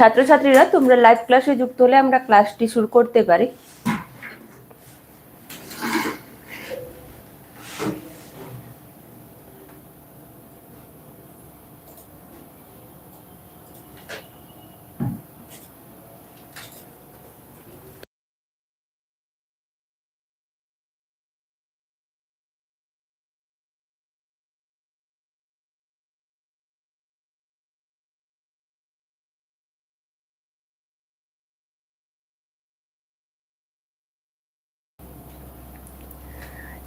ছাত্রছাত্রীরা তোমরা লাইভ ক্লাসে যুক্ত হলে আমরা ক্লাসটি শুরু করতে পারি।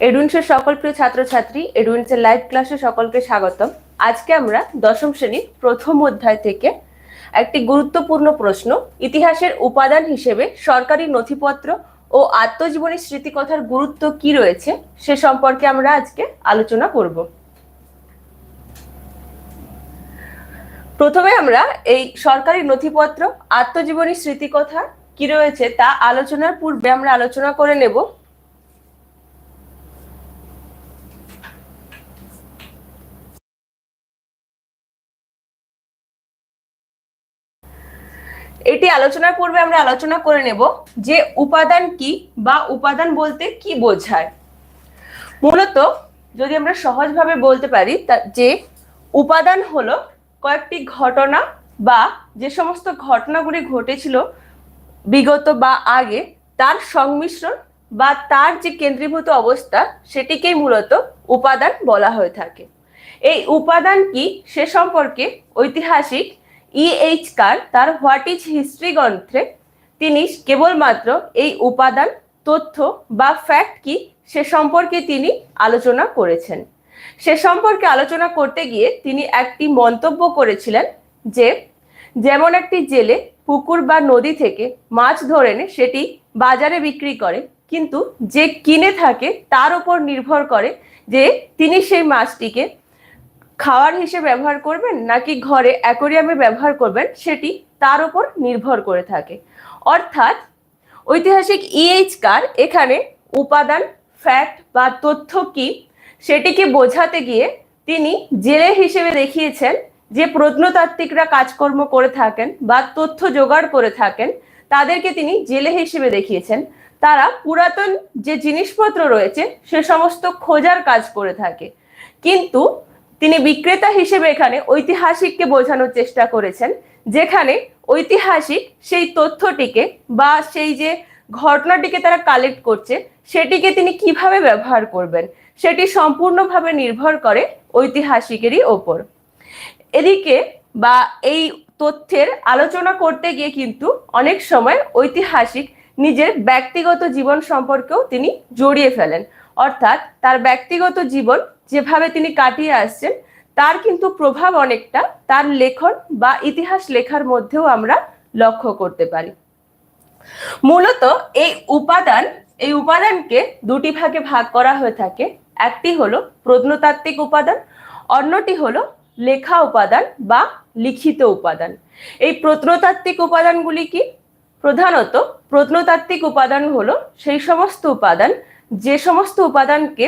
এডুইন্সের সকল প্রিয় ছাত্রছাত্রী এডুইন্সের লাইভ ক্লাসে সকলকে স্বাগতম। আজকে আমরা দশম শ্রেণির প্রথম অধ্যায় থেকে একটি গুরুত্বপূর্ণ প্রশ্ন, ইতিহাসের উপাদান হিসেবে সরকারি নথিপত্র ও আত্মজীবনী স্মৃতিকথার গুরুত্ব কি রয়েছে, সে সম্পর্কে আমরা আজকে আলোচনা করব। প্রথমে আমরা এই সরকারি নথিপত্র, আত্মজীবনী স্মৃতিকথা কি রয়েছে তা আলোচনার পূর্বে আমরা আলোচনা করে নেব। এটি আলোচনার পূর্বে আমরা আলোচনা করে নেব যে উপাদান কি বা উপাদান বলতে কি বোঝায়। মূলত যদি আমরা সহজভাবে বলতে পারি যে উপাদান হলো কয়েকটি ঘটনা বা যে সমস্ত ঘটনাগুলি ঘটেছিল বিগত বা আগে, তার সংমিশ্রণ বা তার যে কেন্দ্রীভূত অবস্থা সেটিকেই মূলত উপাদান বলা হয়ে থাকে। এই উপাদান কি সে সম্পর্কে ঐতিহাসিক ইএইচ কার, তার হোয়াট ইজ হিস্ট্রি গ্রন্থে তিনি কেবলমাত্র এই উপাদান, তথ্য বা ফ্যাক্ট কি সে সম্পর্কে তিনি আলোচনা করেছেন। সে সম্পর্কে আলোচনা করতে গিয়ে তিনি একটি মন্তব্য করেছিলেন যে, যেমন একটি জেলে পুকুর বা নদী থেকে মাছ ধরে এনে সেটি বাজারে বিক্রি করে, কিন্তু যে কিনে থাকে তার উপর নির্ভর করে যে তিনি সেই মাছটিকে খাওয়ার হিসেবে ব্যবহার করবেন নাকি ঘরে অ্যাকোরিয়ামে ব্যবহার করবেন সেটি তার উপর নির্ভর করে থাকে। অর্থাৎ ঐতিহাসিক ইএইচ কার এখানে উপাদান ফ্যাক্ট বা তথ্য কি সেটিকে বোঝাতে গিয়ে তিনি জেলে হিসেবে দেখিয়েছেন যে প্রত্নতাত্ত্বিকরা কাজকর্ম করে থাকেন বা তথ্য জোগাড় করে থাকেন, তাদেরকে তিনি জেলে হিসেবে দেখিয়েছেন। তারা পুরাতন যে জিনিসপত্র রয়েছে সে সমস্ত খোঁজার কাজ করে থাকে। কিন্তু তিনি বিক্রেতা হিসেবে এখানে ঐতিহাসিককে বোঝানোর চেষ্টা করেছেন, যেখানে ঐতিহাসিক সেই তথ্যটিকে বা সেই যে ঘটনাটিকে তারা কালেক্ট করছে, সেটিকে তিনি কীভাবে ব্যবহার করবেন, সেটি সম্পূর্ণভাবে নির্ভর করে ঐতিহাসিকেরই ওপর। এদিকে বা এই তথ্যের আলোচনা করতে গিয়ে কিন্তু অনেক সময় ঐতিহাসিক নিজের ব্যক্তিগত জীবন সম্পর্কেও তিনি জড়িয়ে ফেলেন। অর্থাৎ তার ব্যক্তিগত জীবন যেভাবে তিনি কাটিয়ে আসছেন, তার কিন্তু প্রভাব অনেকটা তার লেখন বা ইতিহাস লেখার মধ্যেও আমরা লক্ষ্য করতে পারি। মূলত এই উপাদান, এই উপাদানকে দুটি ভাগে ভাগ করা হয়ে থাকে। একটি হলো প্রত্নতাত্ত্বিক উপাদান, অন্যটি হলো লেখা উপাদান বা লিখিত উপাদান। এই প্রত্নতাত্ত্বিক উপাদানগুলি কি? প্রধানত প্রত্নতাত্ত্বিক উপাদান হলো সেই সমস্ত উপাদান, যে সমস্ত উপাদানকে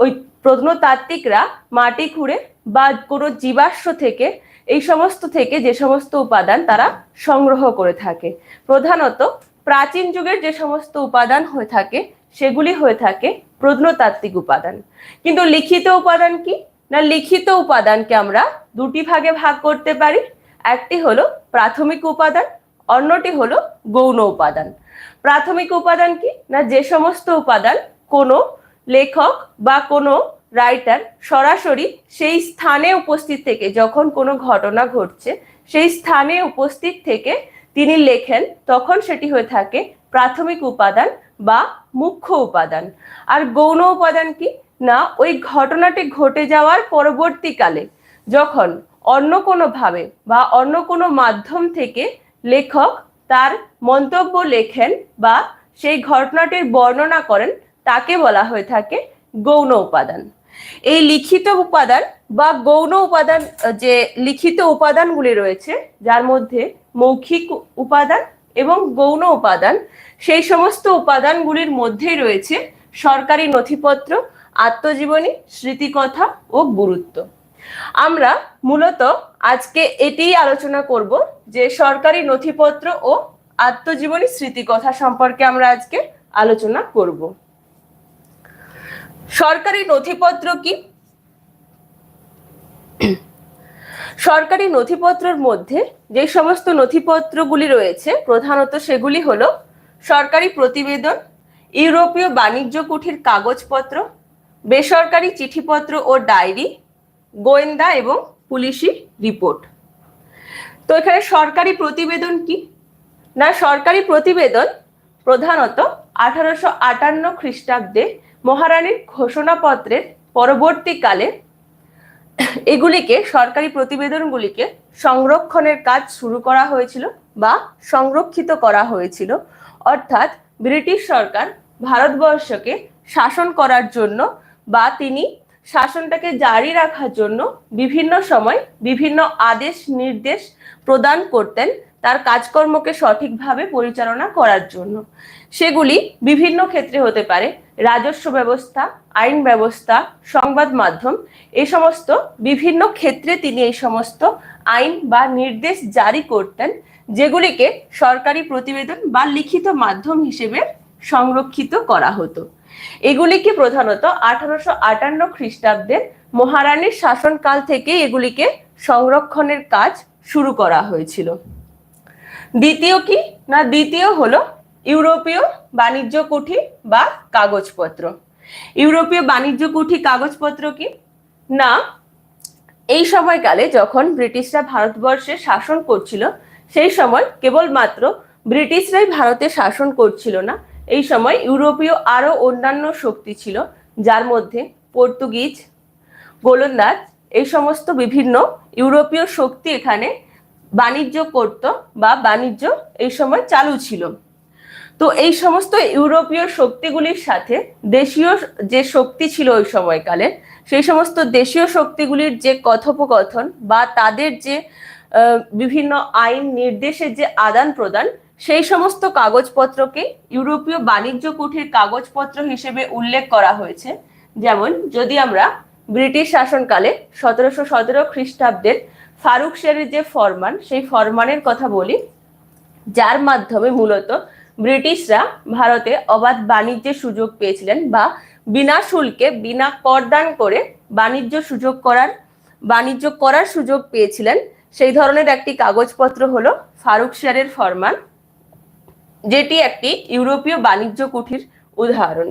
ওই প্রত্নতাত্ত্বিকরা মাটি খুঁড়ে বা কোনো জীবাশ্ম থেকে, এই সমস্ত থেকে যে সমস্ত উপাদান তারা সংগ্রহ করে থাকে। প্রধানত প্রাচীন যুগের যে সমস্ত উপাদান হয়ে থাকে, সেগুলি হয়ে থাকে প্রত্নতাত্ত্বিক উপাদান। কিন্তু লিখিত উপাদান কি? না, লিখিত উপাদানকে আমরা দুটি ভাগে ভাগ করতে পারি। একটি হলো প্রাথমিক উপাদান, অন্যটি হলো গৌণ উপাদান। প্রাথমিক উপাদান কি? না, যে সমস্ত উপাদান কোনো লেখক বা কোনো রাইটার সরাসরি সেই স্থানে উপস্থিত থেকে যখন কোনো ঘটনা ঘটছে, সেই স্থানে উপস্থিত থেকে তিনি লেখেন, তখন সেটি হয়ে থাকে প্রাথমিক উপাদান বা মুখ্য উপাদান। আর গৌণ উপাদান কি? না, ওই ঘটনাটি ঘটে যাওয়ার পরবর্তীকালে যখন অন্য কোনো ভাবে বা অন্য কোনো মাধ্যম থেকে লেখক তার মন্তব্য লেখেন বা সেই ঘটনাটির বর্ণনা করেন তাকে বলা হয়ে থাকে গৌণ উপাদান। এই লিখিত উপাদান বা গৌণ উপাদান, যে লিখিত উপাদানগুলি রয়েছে, যার মধ্যে মৌখিক উপাদান এবং গৌণ উপাদান, সেই সমস্ত উপাদানগুলির মধ্যেই রয়েছে সরকারি নথিপত্র, আত্মজীবনী, স্মৃতিকথা ও গুরুত্ব। আমরা মূলত আজকে এটিই আলোচনা করব, যে সরকারি নথিপত্র ও আত্মজীবনী স্মৃতিকথা সম্পর্কে আমরা আজকে আলোচনা করব। সরকারি নথিপত্র কি? সরকারি নথিপত্রের মধ্যে যে সমস্ত নথিপত্রগুলি রয়েছে, প্রধানত সেগুলি হল সরকারি প্রতিবেদন, ইউরোপীয় বাণিজ্য কুঠির কাগজপত্র, বেসরকারি চিঠিপত্র ও ডায়েরি, গোয়েন্দা এবং পুলিশি রিপোর্ট। তো এখানে সরকারি প্রতিবেদন কি? না, সরকারি প্রতিবেদন প্রধানত আঠারোশো আটান্ন খ্রিস্টাব্দে মহারানীর ঘোষণাপত্রের পরবর্তীকালে এগুলিকে সরকারি প্রতিবেদনগুলিকে সংরক্ষণের কাজ শুরু করা হয়েছিল বা সংরক্ষিত করা হয়েছিল। অর্থাৎ ব্রিটিশ সরকার ভারতবর্ষকে শাসন করার জন্য বা তিনি শাসনটাকে জারি রাখার জন্য বিভিন্ন সময় বিভিন্ন আদেশ, নির্দেশ প্রদান করতেন তার কাজকর্মকে সঠিকভাবে পরিচালনা করার জন্য। সেগুলি বিভিন্ন ক্ষেত্রে হতে পারে। রাজস্ব ব্যবস্থা, আইন ব্যবস্থা, সংবাদ মাধ্যম এই সমস্ত বিভিন্ন ক্ষেত্রে তিনি এই সমস্ত আইন বা নির্দেশ জারি করতেন, যেগুলিকে সরকারি প্রতিবেদন বা লিখিত মাধ্যম হিসেবে সংরক্ষিত করা হতো। এগুলিকে প্রধানত আঠারোশো আটান্ন খ্রিস্টাব্দের মহারানীর শাসনকাল থেকে এগুলিকে সংরক্ষণের কাজ শুরু করা হয়েছিল। দ্বিতীয় কি? না, দ্বিতীয় হলো ইউরোপীয় বাণিজ্য কুঠি বা কাগজপত্র। ইউরোপীয় বাণিজ্য কুঠি কাগজপত্র কি? না। এই সময়কালে যখন ব্রিটিশরা ভারতবর্ষে শাসন করছিল, সেই সময় কেবলমাত্র ব্রিটিশরাই ভারতে শাসন করছিল না। এই সময় ইউরোপীয় আরও অন্যান্য শক্তি ছিল, যার মধ্যে পর্তুগিজ, গোলন্দাজ, এই সমস্ত বিভিন্ন ইউরোপীয় শক্তি এখানে বাণিজ্য করত বা বাণিজ্য এই সময় চালু ছিল। তো এই সমস্ত ইউরোপীয় শক্তিগুলির সাথে দেশীয় যে শক্তি ছিল ওই সময়কালে, সেই সমস্ত দেশীয় শক্তিগুলির যে কথোপকথন বা তাদের যে বিভিন্ন আইন নির্দেশের যে আদান প্রদান, সেই সমস্ত কাগজপত্রকে ইউরোপীয় বাণিজ্য কুঠির কাগজপত্র হিসেবে উল্লেখ করা হয়েছে। যেমন যদি আমরা ব্রিটিশ শাসনকালে সতেরোশো সতেরো খ্রিস্টাব্দের ফারুক শেরের যে ফরমান, সেই ফরমানের কথা বলি, যার মাধ্যমে মূলত ব্রিটিশরা ভারতে অবাধ বাণিজ্যের সুযোগ পেয়েছিলেন বা বিনা শুল্কে, বিনা করদান করে বাণিজ্য সুযোগ করার, বাণিজ্য করার সুযোগ পেয়েছিলেন। সেই ধরনের একটি কাগজপত্র হলো ফারুক শেরের ফরমান, যেটি একটি ইউরোপীয় বাণিজ্য কুঠির উদাহরণ।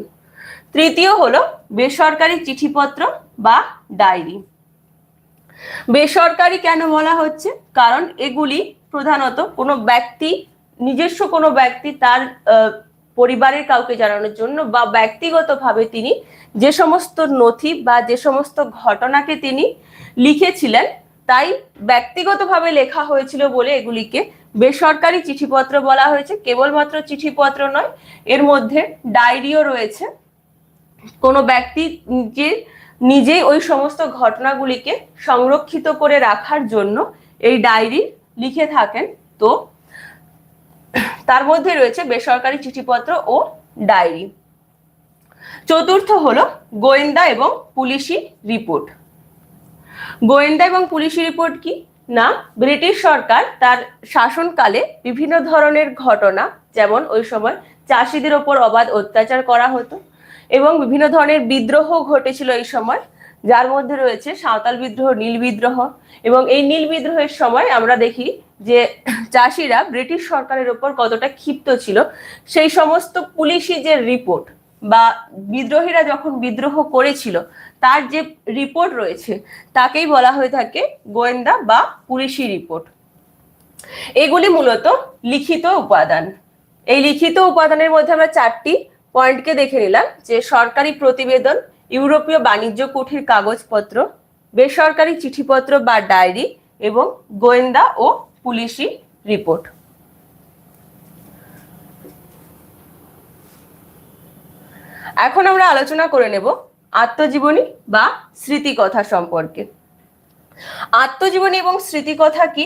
তৃতীয় হলো বেসরকারি চিঠিপত্র বা ডায়েরি। বেসরকারি কেন বলা হচ্ছে? কারণ এগুলি প্রধানত কোনো ব্যক্তি নিজস্ব কোনো ব্যক্তি তার পরিবারের কাউকে জানানোর জন্য বা ব্যক্তিগতভাবে তিনি যে সমস্ত নথি বা যে সমস্ত ঘটনাকে তিনি লিখেছিলেন, তাই ব্যক্তিগতভাবে লেখা হয়েছিল বলে এগুলিকে বেসরকারি চিঠিপত্র বলা হয়েছে। কেবলমাত্র চিঠিপত্র নয়, এর মধ্যে ডায়েরিও রয়েছে। কোনো ব্যক্তি যে নিজেই ওই সমস্ত ঘটনাগুলিকে সংরক্ষিত করে রাখার জন্য এই ডায়েরি লিখে থাকেন। তো তার মধ্যে রয়েছে বেসরকারি চিঠিপত্র ও ডায়েরি। চতুর্থ হলো গোয়েন্দা এবং পুলিশি রিপোর্ট। গোয়েন্দা এবং পুলিশি রিপোর্ট কি? না, ব্রিটিশ সরকার তার শাসনকালে বিভিন্ন ধরনের ঘটনা, যেমন ওই সময় চাষিদের ওপর অবাধ অত্যাচার করা হতো এবং বিভিন্ন ধরনের বিদ্রোহ ঘটেছিল এই সময়। যার মধ্যে রয়েছে সাঁওতাল বিদ্রোহ, নীল বিদ্রোহ এবং এই নীল বিদ্রোহের সময় আমরা দেখি যে চাষিরা ব্রিটিশ সরকারের ওপর কতটা ক্ষিপ্ত ছিল। সেই সমস্ত পুলিশি যে রিপোর্ট বা বিদ্রোহীরা যখন বিদ্রোহ করেছিল, তার যে রিপোর্ট রয়েছে, তাকেই বলা হয়ে থাকে গোয়েন্দা বা পুলিশি রিপোর্ট। এগুলি মূলত লিখিত উপাদান। এই লিখিত উপাদানের মধ্যে আমরা চারটি পয়েন্টকে দেখে নিলাম, যে সরকারি প্রতিবেদন ইউরোপীয় বাণিজ্য কুঠির কাগজপত্র, বেসরকারি চিঠিপত্র বা ডায়েরি এবং গোয়েন্দা ও পুলিশি রিপোর্ট। এখন আমরা আলোচনা করে নেব আত্মজীবনী বা স্মৃতিকথা সম্পর্কে। আত্মজীবনী এবং স্মৃতিকথা কি?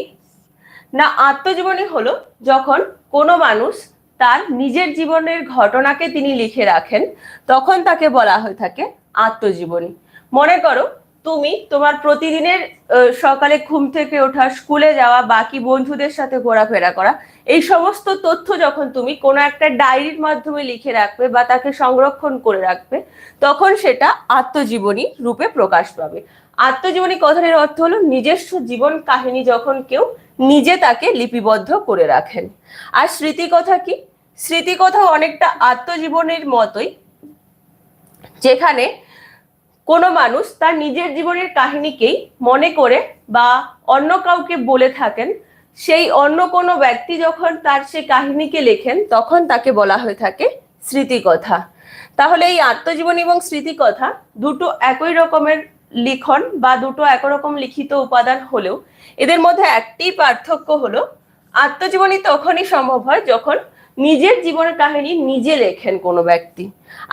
না, আত্মজীবনী হলো যখন কোনো মানুষ তার নিজের জীবনের ঘটনাকে তিনি লিখে রাখেন, তখন তাকে বলা হয়ে থাকে আত্মজীবনী। মনে করো, তুমি তোমার প্রতিদিনের সকালে ঘুম থেকে ওঠা, স্কুলে যাওয়া, বাকি বন্ধুদের সাথে ঘোরাফেরা করা, এই সমস্ত তথ্য যখন তুমি কোনো একটা ডায়েরির মাধ্যমে লিখে রাখবে বা তাকে সংরক্ষণ করে রাখবে, তখন সেটা আত্মজীবনী রূপে প্রকাশ পাবে। আত্মজীবনী কথাটির অর্থ হলো নিজস্ব জীবন কাহিনী যখন কেউ নিজে তাকে লিপিবদ্ধ করে রাখেন। আর স্মৃতিকথা কি? স্মৃতিকথা অনেকটা আত্মজীবনের মতোই, যেখানে কোনো মানুষ তার নিজের জীবনের কাহিনীকেই মনে করে বা অন্য কাউকে বলে থাকেন, সেই অন্য কোনো ব্যক্তি যখন তার সেই কাহিনীকে লেখেন, তখন তাকে বলা হয়ে থাকে স্মৃতিকথা। তাহলে এই আত্মজীবনী এবং স্মৃতিকথা দুটো একই রকমের লিখন বা দুটো একরকম লিখিত উপাদান হলেও এদের মধ্যে একটি পার্থক্য হলো, আত্মজীবনী তখনই সম্ভব হয় যখন নিজের জীবনের কাহিনী নিজে লেখেন কোনো ব্যক্তি।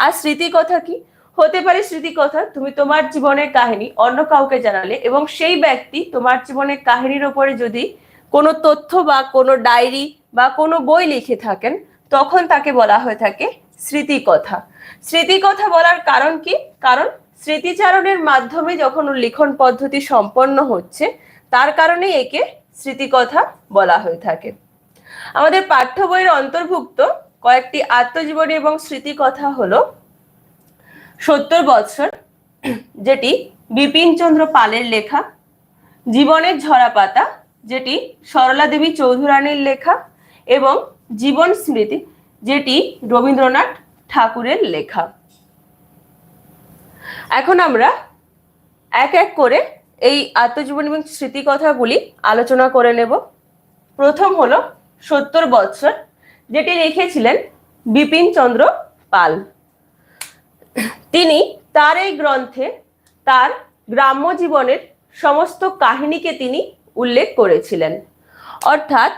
আর স্মৃতিকথা কি? হতে পারে স্মৃতিকথা, তুমি তোমার জীবনের কাহিনী অন্য কাউকে জানালে এবং সেই ব্যক্তি তোমার জীবনের কাহিনীর ওপরে যদি কোনো তথ্য বা কোনো ডায়েরি বা কোনো বই লিখে থাকেন, তখন তাকে বলা হয়ে থাকে স্মৃতিকথা। স্মৃতিকথা বলার কারণ কি? কারণ স্মৃতিচারণের মাধ্যমে যখন লিখন পদ্ধতি সম্পন্ন হচ্ছে, তার কারণে একে স্মৃতিকথা বলা হয়ে থাকে। আমাদের পাঠ্য বইয়ের অন্তর্ভুক্ত কয়েকটি আত্মজীবনী এবং স্মৃতিকথা হলো সত্তর বৎসর যেটি বিপিন চন্দ্র পালের লেখা, জীবনের ঝরা পাতা যেটি সরলা দেবী চৌধুরানীর লেখা এবং জীবন স্মৃতি, যেটি রবীন্দ্রনাথ ঠাকুরের লেখা। এখন আমরা এক এক করে এই আত্মজীবনী এবং স্মৃতিকথাগুলি আলোচনা করে নেব। প্রথম হলো সত্তর বৎসর যেটি লিখেছিলেন বিপিন চন্দ্র পাল। তিনি তার এই গ্রন্থে তার গ্রাম্য জীবনের সমস্ত কাহিনীকে তিনি উল্লেখ করেছিলেন। অর্থাৎ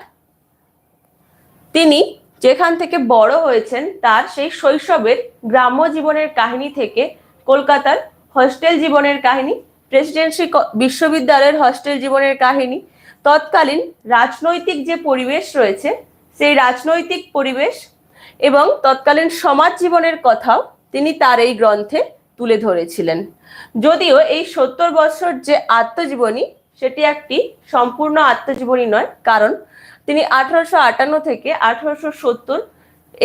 তিনি যেখান থেকে বড় হয়েছেন, তার সেই শৈশবের গ্রাম্য জীবনের কাহিনী থেকে কলকাতার হস্টেল জীবনের কাহিনী, প্রেসিডেন্সি বিশ্ববিদ্যালয়ের হস্টেল জীবনের কাহিনী, তৎকালীন রাজনৈতিক যে পরিবেশ রয়েছে, সেই রাজনৈতিক পরিবেশ এবং তৎকালীন সমাজ জীবনের কথাও তিনি তার এই গ্রন্থে তুলে ধরেছিলেন। যদিও এই সত্তর বছর যে আত্মজীবনী, সেটি একটি সম্পূর্ণ আত্মজীবনী নয়, কারণ তিনি আঠারোশো আটান্ন থেকে আঠারোশো সত্তর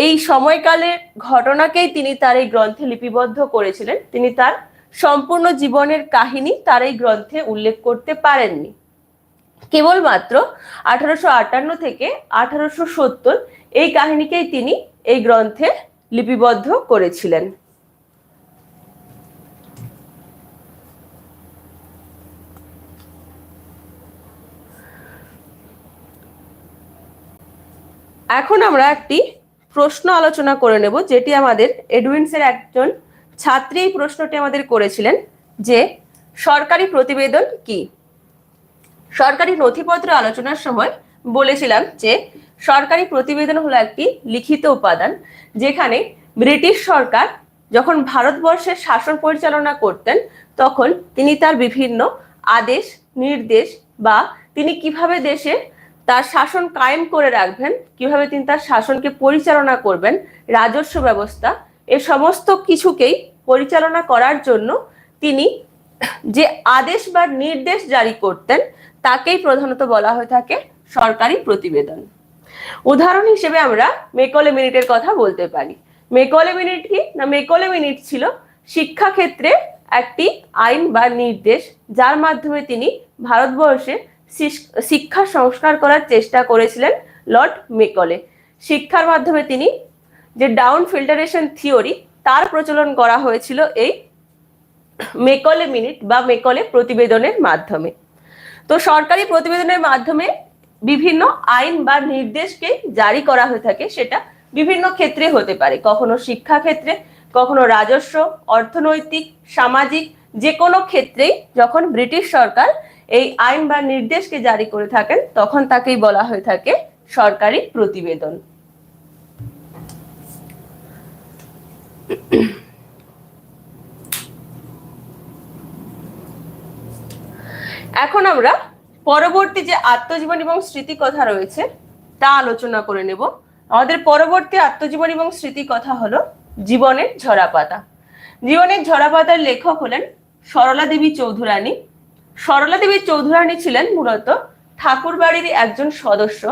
এই সময়কালের ঘটনাকেই তিনি তার এই গ্রন্থে লিপিবদ্ধ করেছিলেন। তিনি তার সম্পূর্ণ জীবনের কাহিনী তার এই গ্রন্থে উল্লেখ করতে পারেননি। কেবলমাত্র আঠারোশো আটান্ন থেকে আঠারোশো সত্তর এই কাহিনীকেই তিনি এই গ্রন্থে লিপিবদ্ধ করেছিলেন। এখন আমরা একটি প্রশ্ন আলোচনা করে নেব, যেটি আমাদের এডুইন্সের একজন ছাত্রী এই প্রশ্নটি আমাদের করেছিলেন যে সরকারি প্রতিবেদন কি? সরকারি নথিপত্র আলোচনার সময় বলেছিলাম যে সরকারি প্রতিবেদন হলো একটি লিখিত উপাদান যেখানে ব্রিটিশ সরকার যখন ভারতবর্ষের শাসন পরিচালনা করতেন, তখন তিনি তার বিভিন্ন আদেশ, নির্দেশ বা তিনি কীভাবে দেশে তার শাসন কায়েম করে রাখবেন, কীভাবে তিনি তার শাসনকে পরিচালনা করবেন, রাজস্ব ব্যবস্থা, এ সমস্ত কিছুকেই পরিচালনা করার জন্য তিনি যে আদেশ বা নির্দেশ জারি করতেন, তাকেই প্রধানত বলা হয়ে থাকে সরকারি প্রতিবেদন। উদাহরণ হিসেবে আমরা মেকলে মিনিটের কথা বলতে পারি। মেকলে মিনিট কি? না, মেকলে মিনিট ছিল শিক্ষাক্ষেত্রে একটি আইন বা নির্দেশ, যার মাধ্যমে তিনি ভারতবর্ষে শিক্ষা সংস্কার করার চেষ্টা করেছিলেন লর্ড মেকলে। শিক্ষার মাধ্যমে তিনি যে ডাউন ফিল্টারেশন থিওরি, তার প্রচলন করা হয়েছিল এই মেকলে মিনিট বা মেকলে প্রতিবেদনের মাধ্যমে। তো সরকারি প্রতিবেদনের মাধ্যমে বিভিন্ন আইন বা নির্দেশকে জারি করা হয়ে থাকে, সেটা বিভিন্ন ক্ষেত্রে হতে পারে। কখনো শিক্ষা ক্ষেত্রে, কখনো রাজস্ব, অর্থনৈতিক, সামাজিক যে কোনো ক্ষেত্রেই যখন ব্রিটিশ সরকার এই আইন বা নির্দেশকে জারি করে থাকেন, তখন তাকেই বলা হয়ে থাকে সরকারি প্রতিবেদন। এখন আমরা পরবর্তী যে আত্মজীবন এবং স্মৃতি কথা রয়েছে, তা আলোচনা করে নেব। আমাদের পরবর্তী আত্মজীবন এবং স্মৃতি কথা হলো জীবনের ঝরাপাতা। জীবনের ঝরাপাতার লেখক হলেন সরলা দেবী চৌধুরানী। সরলা দেবী চৌধুরানী ছিলেন মূলত ঠাকুরবাড়ির একজন সদস্য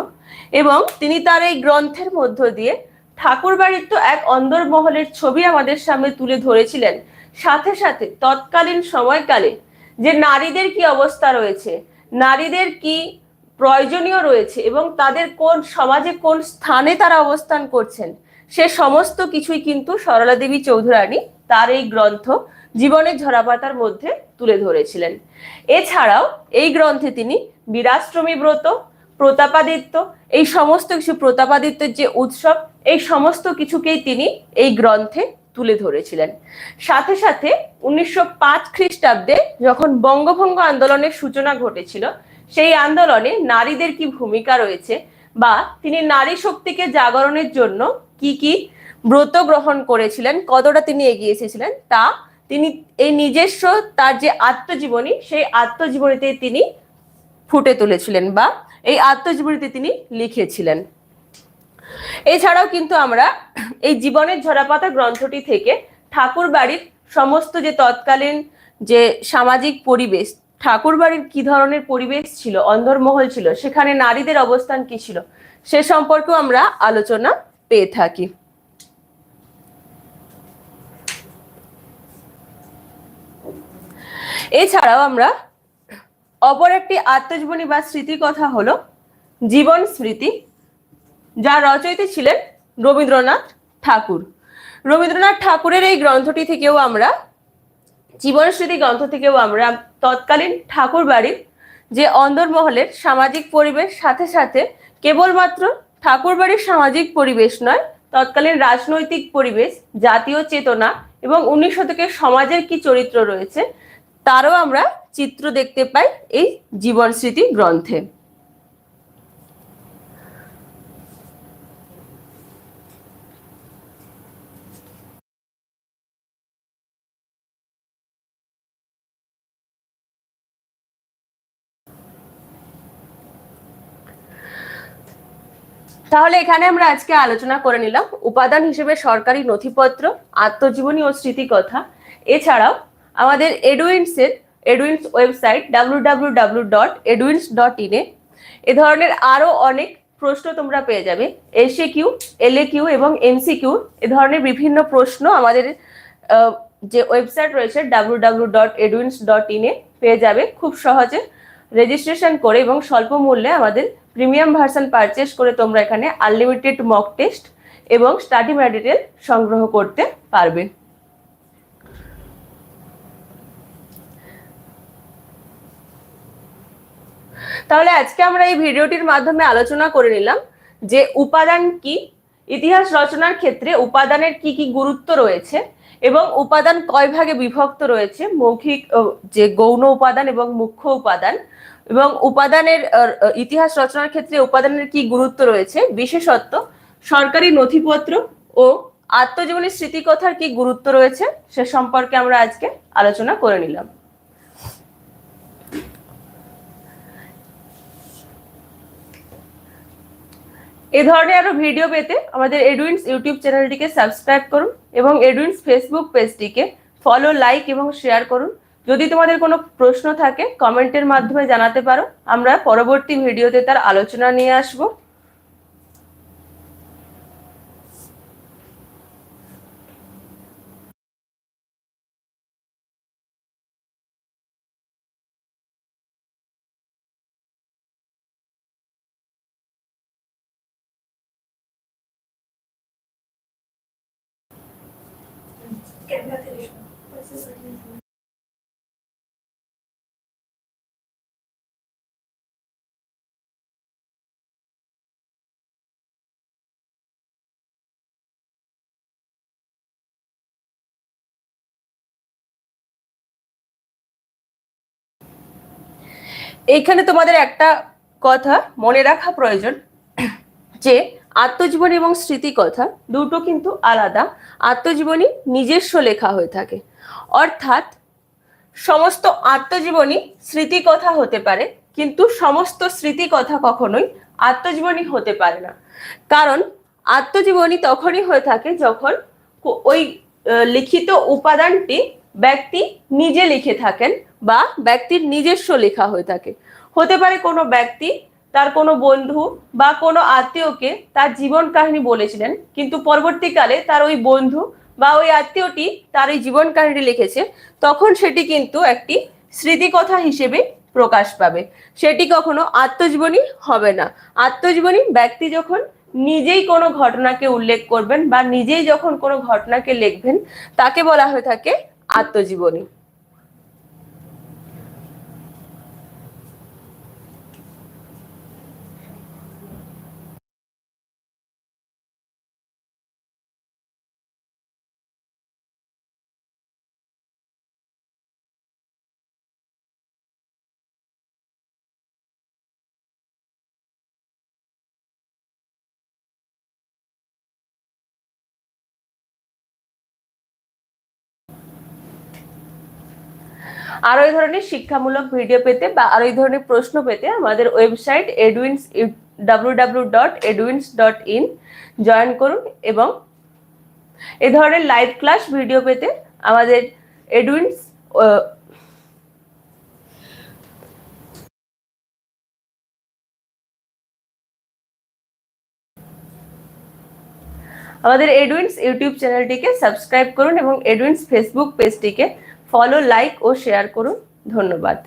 এবং তিনি তার এই গ্রন্থের মধ্য দিয়ে ঠাকুরবাড়ির তো এক অন্দরমহলের ছবি আমাদের সামনে তুলে ধরেছিলেন। সাথে সাথে তৎকালীন সময়কালে যে নারীদের কি অবস্থা রয়েছে, নারীদের কি প্রয়োজনীয় রয়েছে এবং তাদের কোন সমাজে কোন স্থানে তারা অবস্থান করছেন, সে সমস্ত কিছুই কিন্তু সরলা দেবী চৌধুরানী তার এই গ্রন্থ জীবনের ঝরাপাতার মধ্যে তুলে ধরেছিলেন। এছাড়াও এই গ্রন্থে তিনি বিরাশ্রমী ব্রত, প্রতাপাদিত্য, এই সমস্ত কিছু প্রতাপাদিত্যের যে উৎসব, এই সমস্ত কিছুকেই তিনি এই গ্রন্থে তুলে ধরেছিলেন। সাথে সাথে উনিশশো পাঁচ খ্রিস্টাব্দে যখন বঙ্গভঙ্গ আন্দোলনের সূচনা ঘটেছিল, সেই আন্দোলনে নারীদের কি ভূমিকা রয়েছে বা তিনি নারী শক্তিকে জাগরণের জন্য কি কি ব্রত গ্রহণ করেছিলেন, কতটা তিনি এগিয়ে এসেছিলেন, তা তিনি এই নিজস্ব তার যে আত্মজীবনী, সেই আত্মজীবনীতে তিনি ফুটে তুলেছিলেন বা এই আত্মজীবনীতে তিনি লিখেছিলেন। এছাড়াও কিন্তু আমরা এই জীবনের ঝরাপাতা গ্রন্থটি থেকে ঠাকুর বাড়ির সমস্ত যে তৎকালীন যে সামাজিক পরিবেশ ঠাকুর বাড়ির কি ধরনের পরিবেশ ছিল অন্ধরমহল ছিল, সেখানে নারীদের অবস্থান কি ছিল, সে সম্পর্কেও আমরা আলোচনা পেয়ে থাকি। এছাড়াও আমরা অপর একটি আত্মজীবনী বা স্মৃতির কথা হলো জীবন স্মৃতি যার রচয়িতা ছিলেন রবীন্দ্রনাথ ঠাকুর। রবীন্দ্রনাথ ঠাকুরের এই গ্রন্থটি থেকেও আমরা, জীবন স্মৃতি গ্রন্থ থেকেও আমরা তৎকালীন ঠাকুর বাড়ির যে অন্দরমহলের সামাজিক পরিবেশ, সাথে সাথে কেবলমাত্র ঠাকুর বাড়ির সামাজিক পরিবেশ নয়, তৎকালীন রাজনৈতিক পরিবেশ, জাতীয় চেতনা এবং উনিশ শতকের সমাজের কি চরিত্র রয়েছে তারও আমরা চিত্র দেখতে পাই এই জীবন স্মৃতি গ্রন্থে। তাহলে এখানে আমরা আজকে আলোচনা করে নিলাম উপাদান হিসেবে সরকারি নথিপত্র, আত্মজীবনী ও স্মৃতিকথা। এছাড়াও আমাদের এডুইন্সের Eduwins website W W dot Eduwins dot ইনে এ ধরনের আরও অনেক প্রশ্ন তোমরা পেয়ে যাবে। এসএ কিউ এলএ কিউ এবং এমসি কিউ এ ধরনের বিভিন্ন প্রশ্ন আমাদের যে ওয়েবসাইট রয়েছে W W dot Eduwins dot ইনে পেয়ে যাবে। খুব সহজে রেজিস্ট্রেশন করে এবং স্বল্প মূল্যে আমাদের প্রিমিয়াম ভার্সন পারচেস করে তোমরা এখানে আনলিমিটেড মক টেস্ট এবং স্টাডি ম্যাটেরিয়াল সংগ্রহ করতে পারবে। তাহলে আজকে আমরা এই ভিডিওটির মাধ্যমে আলোচনা করে নিলাম যে উপাদান কি, ইতিহাস রচনার ক্ষেত্রে উপাদানের কি কি গুরুত্ব রয়েছে এবং উপাদান কয় ভাগে বিভক্ত রয়েছে, মৌখিক যে গৌণ উপাদান এবং মুখ্য উপাদান এবং উপাদানের ইতিহাস রচনার ক্ষেত্রে উপাদানের কি গুরুত্ব রয়েছে, বিশেষত্ব, সরকারি নথিপত্র ও আত্মজীবনী স্মৃতিকথার কি গুরুত্ব রয়েছে সে সম্পর্কে আমরা আজকে আলোচনা করে নিলাম। এ ধরনের আরও ভিডিও পেতে আমাদের এডুইন্স ইউটিউব চ্যানেলটিকে সাবস্ক্রাইব করুন এবং এডুইন্স ফেসবুক পেজটিকে ফলো লাইক এবং শেয়ার করুন। যদি তোমাদের কোনো প্রশ্ন থাকে কমেন্টের মাধ্যমে জানাতে পারো। আমরা পরবর্তী ভিডিওতে তার আলোচনা নিয়ে আসব। এইখানে তোমাদের একটা কথা মনে রাখা প্রয়োজন যে আত্মজীবনী এবং স্মৃতিকথা দুটো কিন্তু আলাদা। আত্মজীবনী নিজস্ব লেখা হয়ে থাকে। অর্থাৎ সমস্ত আত্মজীবনী স্মৃতিকথা হতে পারে, কিন্তু সমস্ত স্মৃতিকথা কখনোই আত্মজীবনী হতে পারে না। কারণ আত্মজীবনী তখনই হয়ে থাকে যখন ওই লিখিত উপাদানটি ব্যক্তি নিজে লিখে থাকেন বা ব্যক্তির নিজস্ব লেখা হয়ে থাকে। হতে পারে কোনো ব্যক্তি তার কোনো বন্ধু বা কোনো আত্মীয়কে তার জীবন কাহিনী বলেছিলেন। কিন্তু পরবর্তীকালে তার ওই বন্ধু বা ওই আত্মীয়টি তার এই জীবন কাহিনী লিখেছে। তখন সেটি কিন্তু একটি স্মৃতিকথা হিসেবে প্রকাশ পাবে। সেটি কখনো আত্মজীবনী হবে না। আত্মজীবনী ব্যক্তি যখন নিজেই কোনো ঘটনাকে উল্লেখ করবেন বা নিজেই যখন কোনো ঘটনাকে লিখবেন, তাকে বলা হয়ে থাকে আত্মজীবনী। আরও এই ধরনের শিক্ষামূলক ভিডিও পেতে বা আরও এই ধরনের প্রশ্ন পেতে আমাদের website Eduwins W dot Eduwins dot in join করুন এবং এ ধরনের লাইভ ক্লাস ভিডিও পেতে আমাদের এডুইন্স আমাদের এডুইন্স ইউটিউব চ্যানেলটিকে সাবস্ক্রাইব করুন এবং এডুইন্স ফেসবুক পেজটিকে ফলো লাইক ও শেয়ার করুন। ধন্যবাদ।